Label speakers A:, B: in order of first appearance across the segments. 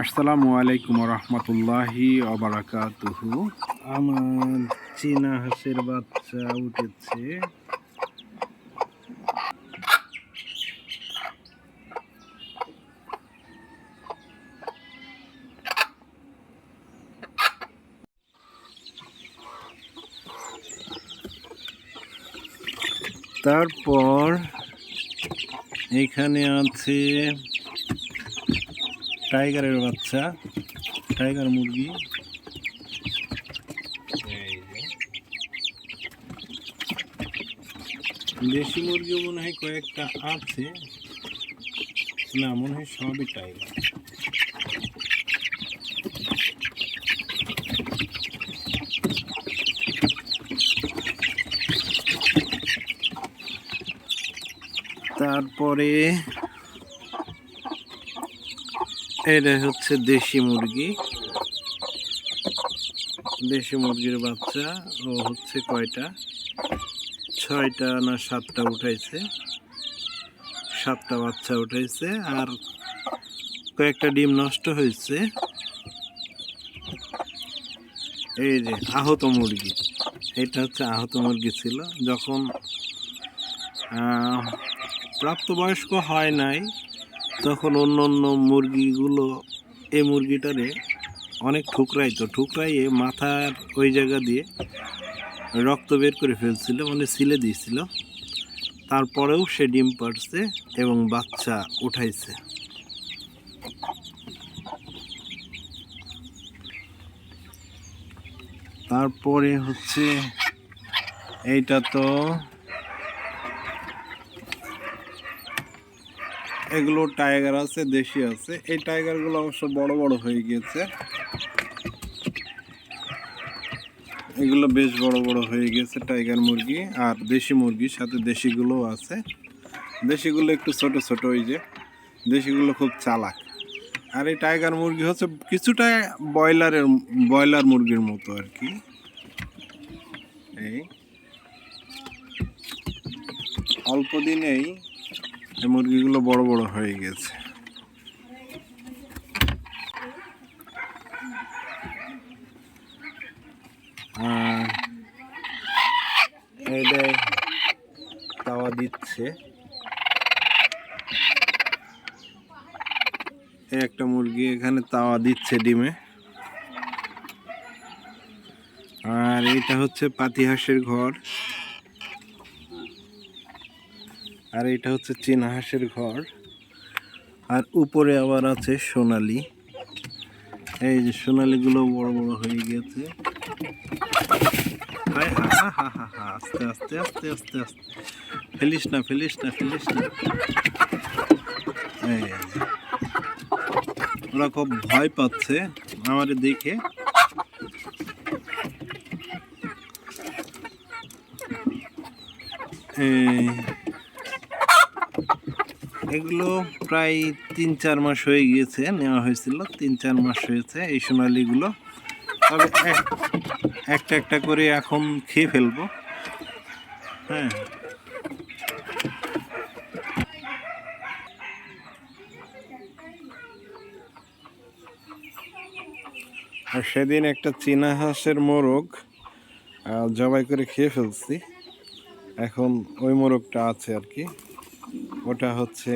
A: আসসালামু আলাইকুম রহমতুল্লাহি অবরাকাতুহু আমার চীনা হাঁসের বাচ্চা উঠেছে। তারপর এখানে আছে টাইগারের বাচ্চা, টাইগার মুরগি। দেশি মুরগিও মনে হয় কয়েকটা আছে। না, মনে হয় সবই টাইগার। তারপরে এটা হচ্ছে দেশি মুরগি। দেশি মুরগির বাচ্চা, ও হচ্ছে কয়টা? ছয়টা না সাতটা উঠাইছে। সাতটা বাচ্চা উঠাইছে, আর কয়েকটা ডিম নষ্ট হয়েছে এই যে আহত মুরগি, এটা হচ্ছে আহত মুরগি ছিল। যখন প্রাপ্তবয়স্ক হয় নাই তখন অন্য অন্য মুরগিগুলো এই মুরগিটারে অনেক ঠুকরাইতো, ঠুকরাইয়ে মাথার ওই জায়গা দিয়ে রক্ত বের করে ফেলছিল মানে সিলে দিয়েছিল। তারপরেও সে ডিম পাড়ছে এবং বাচ্চা উঠাইছে। তারপরে হচ্ছে এইটা তো এগুলো টাইগার আছে, দেশি আছে। এই টাইগারগুলো অবশ্য বড় বড় হয়ে গিয়েছে এগুলো বেশ বড় বড় হয়ে গেছে টাইগার মুরগি আর দেশি মুরগির সাথে দেশিগুলোও আছে। দেশিগুলো একটু ছোট ছোট ওই যে, দেশিগুলো খুব চালাক। আর এই টাইগার মুরগি হচ্ছে কিছুটা ব্রয়লারের, ব্রয়লার মুরগির মতো আর কি। এই। অল্প দিনেই এই মুরগিগুলো বড় বড় হয়ে গেছে। তাওয়া দিচ্ছে। একটা মুরগি এখানে তাওয়া দিচ্ছে ডিমে। আর এটা হচ্ছে পাতি হাঁসের ঘর। আর এটা হচ্ছে চীনা হাঁসের ঘর। আর উপরে আবার আছে সোনালি। এই যে সোনালিগুলো বড় বড় হয়ে গেছে। আস্তে আস্তে আস্তে আস্তে আস্তে। ফেলিস না ফেলিস না ফেলিস না। ওরা খুব ভয় পাচ্ছে আমারে দেখে এই এগুলো প্রায় তিন, চার মাস হয়ে গিয়েছে, নেওয়া হয়েছিল। তিন, চার মাস হয়েছে এই সোনালিগুলো। তবে এক- একটা একটা করে এখন খেয়ে ফেলব। হ্যাঁ। আর সেদিন একটা চীনা হাঁসের মোরগ জবাই করে খেয়ে ফেলছি। এখন ওই মোরগটা আছে আর কি। ওটা হচ্ছে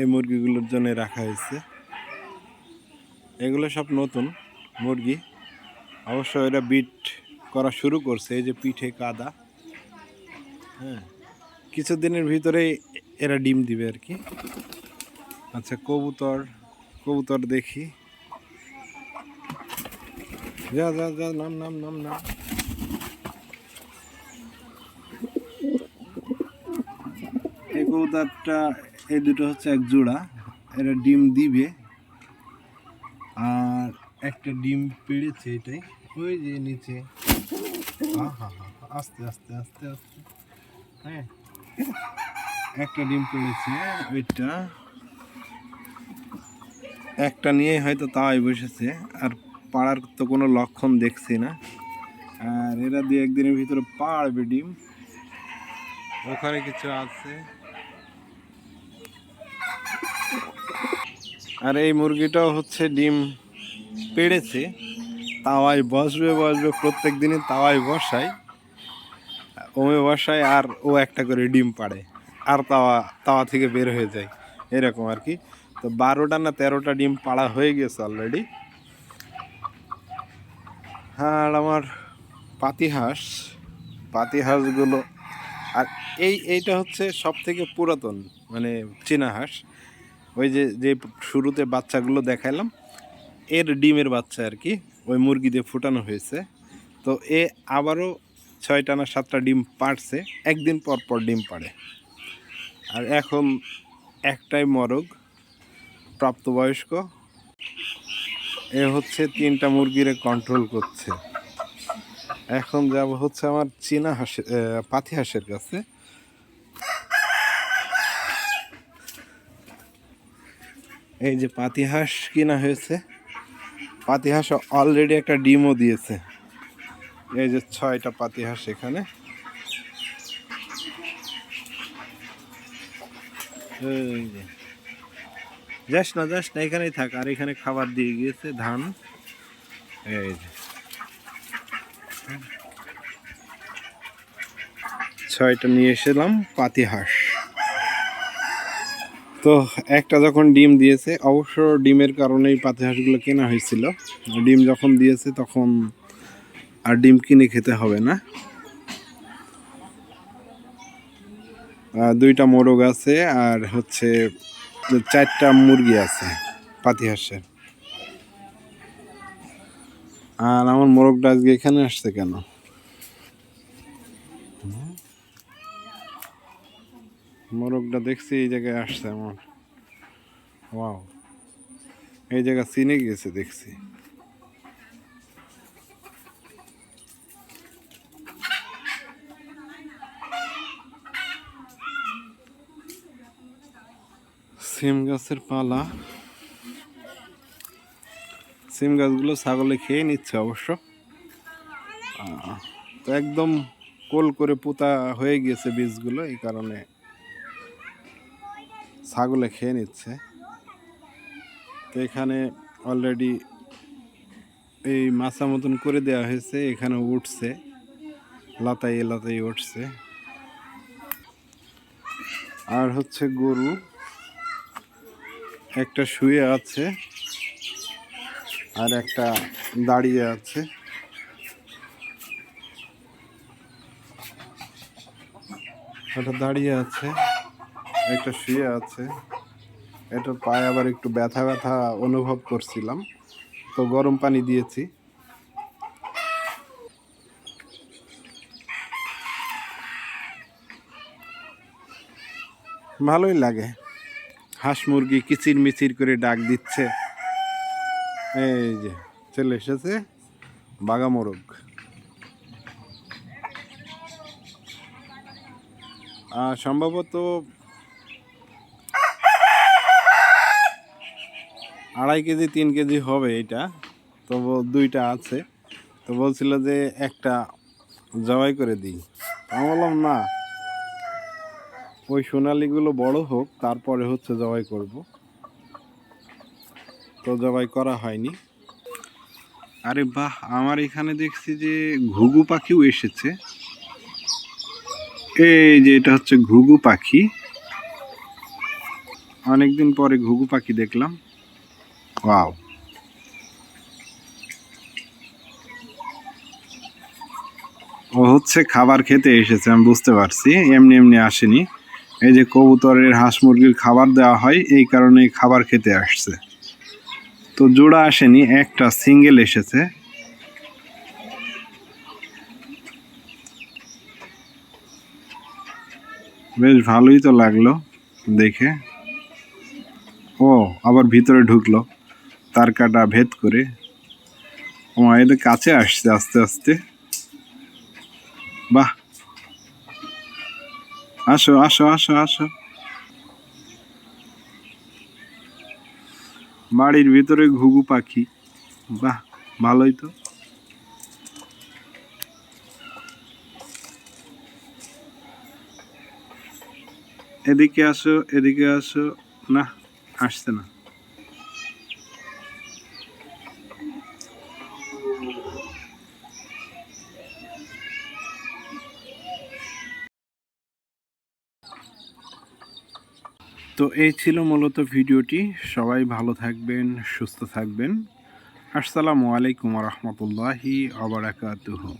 A: এই মুরগিগুলোর জন্য রাখা হয়েছে। এগুলো সব নতুন মুরগি। অবশ্য এরা বিট করা শুরু করছে, এই যে পিঠে কাদা। হ্যাঁ কিছুদিনের ভিতরেই এরা ডিম দিবে আর কি। আচ্ছা কবুতর কবুতর দেখি। যা যা যা, নাম নাম নাম নাম। কবুতরটা এই দুটো হচ্ছে এক জোড়া। এরা ডিম দিবে। আর একটা ডিম পেড়েছে এটাই। ওই যে নিচে। হা হা হা আস্তে আস্তে আস্তে আস্তে। হ্যাঁ। একটা ডিম পেড়েছে, ওইটা। একটা নিয়ে হয়তো তাই বসেছে। আর পাড়ার তো কোনো লক্ষণ দেখছি না। আর এরা দু একদিনের ভিতরে পাড়বে ডিম। ওখানে কিছু আছে। আর এই মুরগিটাও হচ্ছে ডিম পেড়েছে। তাওয়ায় বসবে বসবে, প্রত্যেক দিনই তাওয়ায় বসাই ওমে বসায় আর ও একটা করে ডিম পাড়ে, আর তাওয়া তাওয়া থেকে বের হয়ে যায়। এরকম আর কি। তো বারোটা না তেরোটা ডিম পাড়া হয়ে গেছে অলরেডি আর আমার পাতি হাঁস পাতি হাঁসগুলো আর এই, এইটা হচ্ছে সব থেকে পুরাতন মানে চীনা হাঁস। ওই যে যে শুরুতে বাচ্চাগুলো দেখাইলাম, এর ডিমের বাচ্চা আর কি, ওই মুরগি দিয়ে ফুটানো হয়েছে। তো এ আবারও ছয়টা না সাতটা ডিম পাড়ছে, একদিন পর পর ডিম পাড়ে। আর এখন একটাই মরগ, প্রাপ্তবয়স্ক, এ হচ্ছে তিনটা মুরগিরে কন্ট্রোল করছে। এখন যাব হচ্ছে আমার চীনা হাঁসের পাতি হাঁসের কাছে। এই যে পাতি হাঁস কিনা হয়েছে। পাতি হাঁস অলরেডি একটা ডিমও দিয়েছে। এই যে ছয়টা পাতি হাঁস এখানে যাস না যাস না, এখানেই থাক। আর এখানে খাবার দিয়ে গিয়েছে ধান। এই যে। ছয়টা নিয়ে এসেলাম পাতি হাঁস তো একটা যখন ডিম দিয়েছে, অবশ্য ডিমের কারণেই পাতি হাঁসগুলো কেনা হয়েছিল। ডিম যখন দিয়েছে তখন আর ডিম কিনে খেতে হবে না। দুইটা মোরগ আছে আর হচ্ছে চারটা মুরগি আছে পাতি হাঁসের। আর আমার মোরগটা আজকে এখানে আসছে কেন? মোরগটা দেখছি, এই জায়গায় আসছে আমার। ওয়াও এই জায়গা চিনে গেছে দেখছি। সিম গাছের পালা। সিম গাছগুলো ছাগলে খেয়ে নিচ্ছে অবশ্য। তো একদম কোল করে পোতা হয়ে গিয়েছে বীজগুলো, এই কারণে ছাগলে খেয়ে নিচ্ছে। তো এখানে অলরেডি এই মাছা মতন করে দেওয়া হয়েছে, এখানে উঠছে। লাতাই লাতাই উঠছে। আর হচ্ছে গরু, একটা শুয়ে আছে আর একটা দাঁড়িয়ে আছে। একটা দাঁড়িয়ে আছে। একটা শুয়ে আছে। এটার পায়ে আবার একটু ব্যথা ব্যথা অনুভব করছিলাম। তো গরম পানি দিয়েছি। ভালোই লাগে। হাঁস মুরগি কিচির মিচির করে ডাক দিচ্ছে। এই যে, চলে এসেছে বাগা মোরগ। সম্ভবত আড়াই কেজি, তিন কেজি হবে এটা। তো দুইটা আছে। তো বলছিল যে একটা জবাই করে দিই। আমি বললাম, না, ওই সোনালিগুলো বড় হোক, তারপরে হচ্ছে জবাই করব। তো জবাই করা হয়নি। আরে বাহ, আমার এখানে দেখছি যে ঘুঘু পাখিও এসেছে। এই যে এটা হচ্ছে ঘুঘু পাখি। অনেকদিন পরে ঘুঘু পাখি দেখলাম। ওয়াও ও হচ্ছে খাবার খেতে এসেছে, আমি বুঝতে পারছি। এমনি এমনি আসেনি। এই যে কবুতরের হাঁস মুরগির খাবার দেওয়া হয়, এই কারণে খাবার খেতে আসছে। তো জোড়া আসেনি, একটা সিঙ্গেল এসেছে। বেশ ভালোই তো লাগল দেখে। ও, আবার ভিতরে ঢুকলো। তার কাটা ভেদ করে এদের কাছে আসছে আস্তে আস্তে। বাহ। আসো আসো আসো আসো। বাড়ির ভিতরে ঘুঘু পাখি। বাহ, ভালোই তো। এদিকে আসো এদিকে আসো। না, আসছে না। তো এই ছিল মূলত ভিডিওটি। সবাই ভালো থাকবেন সুস্থ থাকবেন। আসসালামু আলাইকুম রহমতুল্লাহি আবরাকাতুহু